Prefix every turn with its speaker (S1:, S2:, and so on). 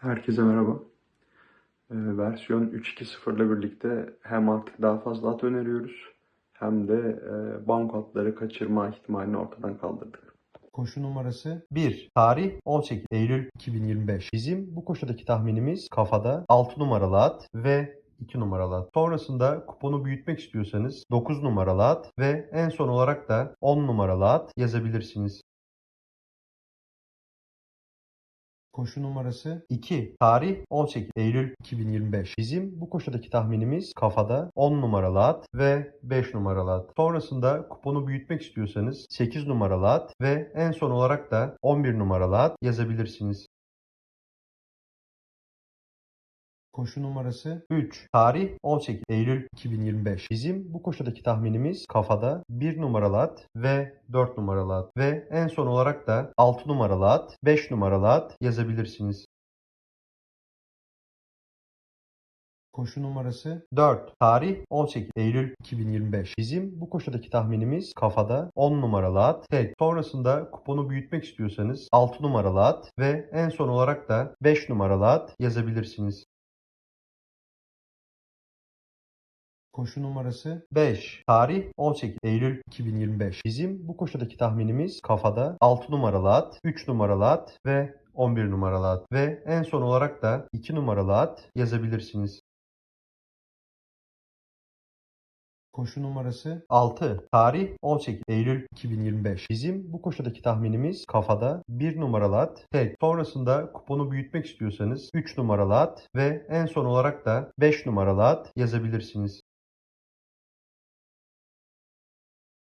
S1: Herkese merhaba. Ee, versiyon 3.2.0 ile birlikte hem artık daha fazla at öneriyoruz hem de e, banko atları kaçırma ihtimalini ortadan kaldırdık.
S2: Koşu numarası 1. Tarih 18 Eylül 2025. Bizim bu koşudaki tahminimiz kafada 6 numaralı at ve 2 numaralı at. Sonrasında kuponu büyütmek istiyorsanız 9 numaralı at ve en son olarak da 10 numaralı at yazabilirsiniz. Koşu numarası 2. Tarih 18 Eylül 2025. Bizim bu koşudaki tahminimiz kafada 10 numaralı at ve 5 numaralı at. Sonrasında kuponu büyütmek istiyorsanız 8 numaralı at ve en son olarak da 11 numaralı at yazabilirsiniz. Koşu numarası 3. Tarih 18 Eylül 2025. Bizim bu koşudaki tahminimiz kafada 1 numaralı at ve 4 numaralı at ve en son olarak da 6 numaralı at, 5 numaralı at yazabilirsiniz. Koşu numarası 4. Tarih 18 Eylül 2025. Bizim bu koşudaki tahminimiz kafada 10 numaralı at. Tek. Sonrasında kuponu büyütmek istiyorsanız 6 numaralı at ve en son olarak da 5 numaralı at yazabilirsiniz. Koşu numarası 5. Tarih 18 Eylül 2025. Bizim bu koşudaki tahminimiz kafada 6 numaralı at, 3 numaralı at ve 11 numaralı at ve en son olarak da 2 numaralı at yazabilirsiniz. Koşu numarası 6. Tarih 18 Eylül 2025. Bizim bu koşudaki tahminimiz kafada 1 numaralı at. Tek. Sonrasında kuponu büyütmek istiyorsanız 3 numaralı at ve en son olarak da 5 numaralı at yazabilirsiniz.